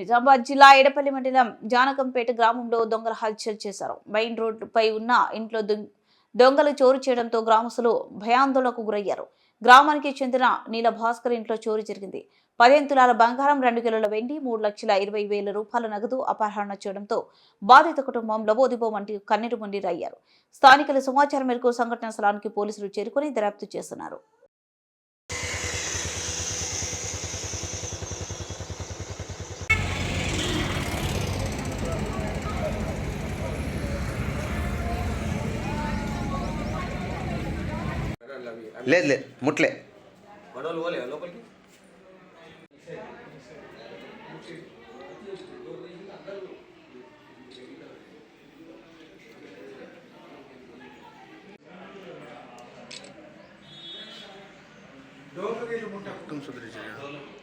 నిజామాబాద్ జిల్లా ఎడపల్లి మండలం జానకంపేట గ్రామంలో దొంగల హల్చల్ చేశారు. మెయిన్ రోడ్డుపై ఉన్న ఇంట్లో దొంగలు చోరు చేయడంతో గ్రామస్తులు భయాందోళనకు గురయ్యారు. గ్రామానికి చెందిన నీల భాస్కర్ ఇంట్లో చోరీ జరిగింది. పదిహేను తులాల బంగారం రెండు కిలోల వెండి మూడు లక్షల ఇరవై వేల రూపాయల నగదు అపహరణ చేయడంతో బాధిత కుటుంబం లబోదిబోమంటి కన్నీరు మున్నీరయ్యారు. స్థానికుల సమాచారం మేరకు సంఘటన స్థలానికి పోలీసులు చేరుకుని దర్యాప్తు చేస్తున్నారు. లేదు లేదు ముట్లే.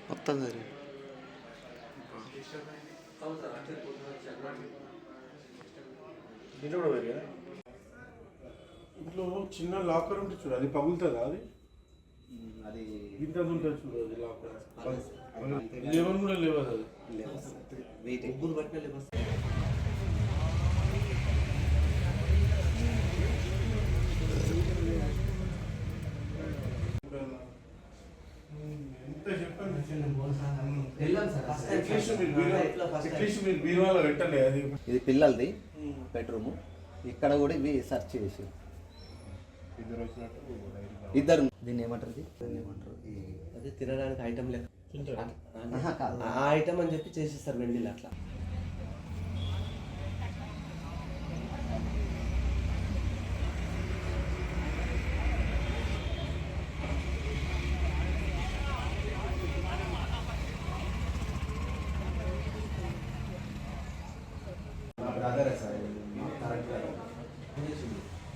మొత్తం జరిగింది. ఇంట్లో కూడా పోయి ఇంట్లో చిన్న లాకర్ ఉంటుంది చూడు అది పగులుతుందా అది? అది ఇంత ఉంటుంది చూడు అది లాకర్ లెవెన్ కూడా లేవు అది. వెయిట్ ముగ్గురు పట్టిన లేవస్ ఇది పిల్లలది బెడ్రూమ్. ఇక్కడ కూడా ఇవి సెర్చ్ చేసి ఇద్దరు దీన్ని ఏమంటారు దీన్ని ఏమంటారు? ఈ అదే తినడానికి ఐటమ్ కాదు. ఆ ఐటమ్ అని చెప్పి చేసిస్తారు వెండిలు అట్లా. బ్రదరే sir correct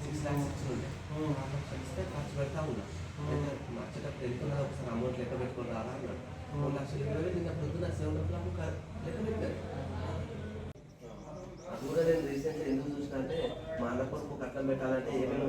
six lakhs six ఇస్తే ఖర్చు పెడతా ఉన్నా. మార్చేటప్పుడు వెళ్తున్నా ఒకసారి అమౌంట్ లెక్క పెట్టుకొని రారా అన్నాడు. మూడు లక్షలు ఇరవై నిన్న పొద్దున్న సెవెన్ ఓ క్లాక్ లెక్క పెట్టారు. అది కూడా నేను రీసెంట్గా ఎందుకు చూసిన అంటే మా అన్న కొడుకు కట్నం పెట్టాలంటే ఏమేమి